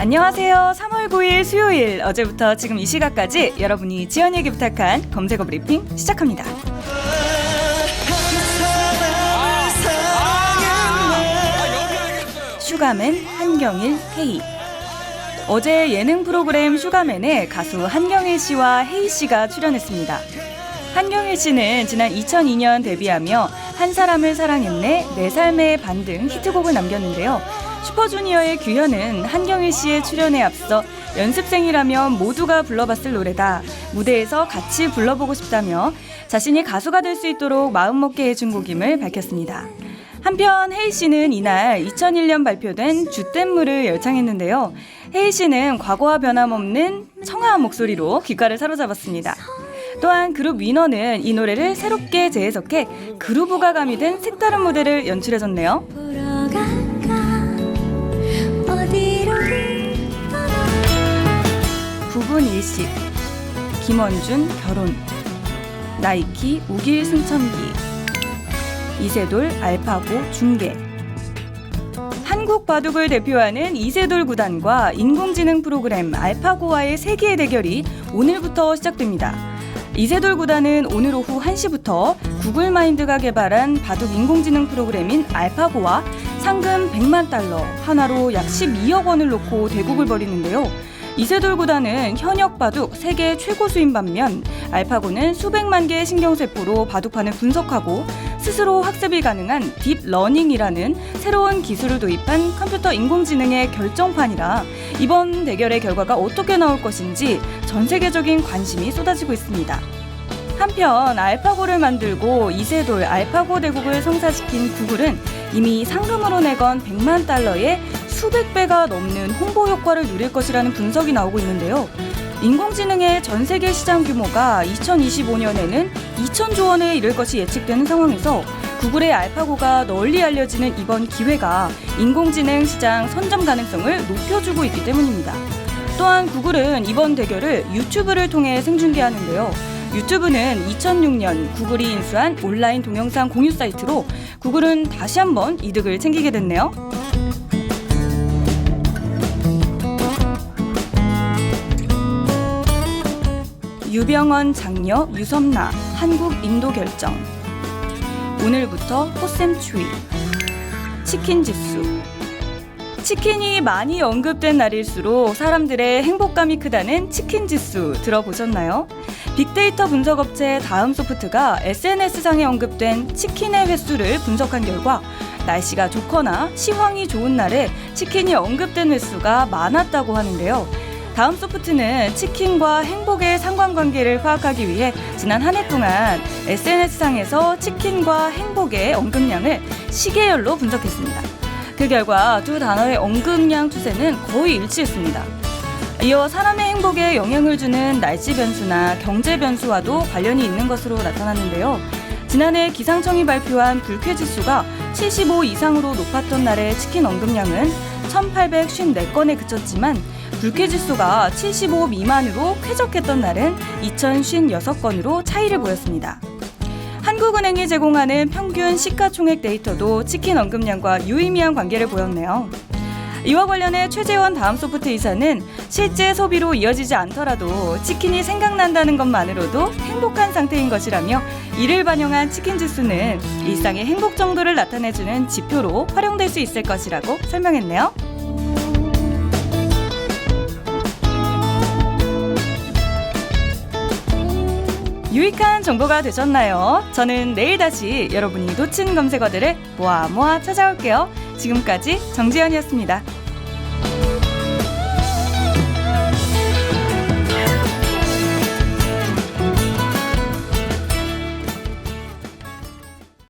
안녕하세요. 3월 9일 수요일 어제부터 지금 이 시각까지 여러분이 지연이에게 부탁한 검색어 브리핑 시작합니다. 슈가맨 한경일 헤이 어제 예능 프로그램 슈가맨에 가수 한경일 씨와 헤이 씨가 출연했습니다. 한경일 씨는 지난 2002년 데뷔하며 한 사람을 사랑했네, 내 삶의 반 등 히트곡을 남겼는데요. 슈퍼주니어의 규현은 한경일 씨의 출연에 앞서 연습생이라면 모두가 불러봤을 노래다. 무대에서 같이 불러보고 싶다며 자신이 가수가 될 수 있도록 마음먹게 해준 곡임을 밝혔습니다. 한편 혜희 씨는 이날 2001년 발표된 주댐물을 열창했는데요. 혜희 씨는 과거와 변함없는 청아한 목소리로 귓가를 사로잡았습니다. 또한 그룹 위너는 이 노래를 새롭게 재해석해 그루브가 가미된 색다른 무대를 연출해줬네요. 9분 일식 김원준 결혼 나이키 우길 승천기 이세돌 알파고 중계 한국 바둑을 대표하는 이세돌 구단과 인공지능 프로그램 알파고와의 세기의 대결이 오늘부터 시작됩니다. 이세돌 구단은 오늘 오후 1시부터 구글 마인드가 개발한 바둑 인공지능 프로그램인 알파고와 상금 100만 달러, 하나로 약 12억 원을 놓고 대국을 벌이는데요. 이세돌 구단은 현역 바둑 세계 최고 수인 반면 알파고는 수백만 개의 신경세포로 바둑판을 분석하고 스스로 학습이 가능한 딥러닝이라는 새로운 기술을 도입한 컴퓨터 인공지능의 결정판이라 이번 대결의 결과가 어떻게 나올 것인지 전 세계적인 관심이 쏟아지고 있습니다. 한편 알파고를 만들고 이세돌 알파고 대국을 성사시킨 구글은 이미 상금으로 내건 100만 달러의 수백 배가 넘는 홍보 효과를 누릴 것이라는 분석이 나오고 있는데요. 인공지능의 전 세계 시장 규모가 2025년에는 2천조 원에 이를 것이 예측되는 상황에서 구글의 알파고가 널리 알려지는 이번 기회가 인공지능 시장 선점 가능성을 높여주고 있기 때문입니다. 또한 구글은 이번 대결을 유튜브를 통해 생중계하는데요. 유튜브는 2006년 구글이 인수한 온라인 동영상 공유 사이트로 구글은 다시 한번 이득을 챙기게 됐네요. 유병원 장녀 유섬나 한국 인도 결정 오늘부터 호샘추위 치킨 지수 치킨이 많이 언급된 날일수록 사람들의 행복감이 크다는 치킨 지수 들어보셨나요? 빅데이터 분석 업체 다음 소프트가 SNS상에 언급된 치킨의 횟수를 분석한 결과 날씨가 좋거나 시황이 좋은 날에 치킨이 언급된 횟수가 많았다고 하는데요. 다음 소프트는 치킨과 행복의 상관관계를 파악하기 위해 지난 한 해 동안 SNS상에서 치킨과 행복의 언급량을 시계열로 분석했습니다. 그 결과 두 단어의 언급량 추세는 거의 일치했습니다. 이어 사람의 행복에 영향을 주는 날씨 변수나 경제 변수와도 관련이 있는 것으로 나타났는데요. 지난해 기상청이 발표한 불쾌 지수가 75 이상으로 높았던 날의 치킨 언급량은 1,854건에 그쳤지만 불쾌 지수가 75 미만으로 쾌적했던 날은 2,056건으로 차이를 보였습니다. 한국은행이 제공하는 평균 시가총액 데이터도 치킨 언급량과 유의미한 관계를 보였네요. 이와 관련해 최재원 다음 소프트 이사는 실제 소비로 이어지지 않더라도 치킨이 생각난다는 것만으로도 행복한 상태인 것이라며 이를 반영한 치킨 지수는 일상의 행복 정도를 나타내주는 지표로 활용될 수 있을 것이라고 설명했네요. 유익한 정보가 되셨나요? 저는 내일 다시 여러분이 놓친 검색어들을 모아 모아 찾아올게요. 지금까지 정지현이었습니다.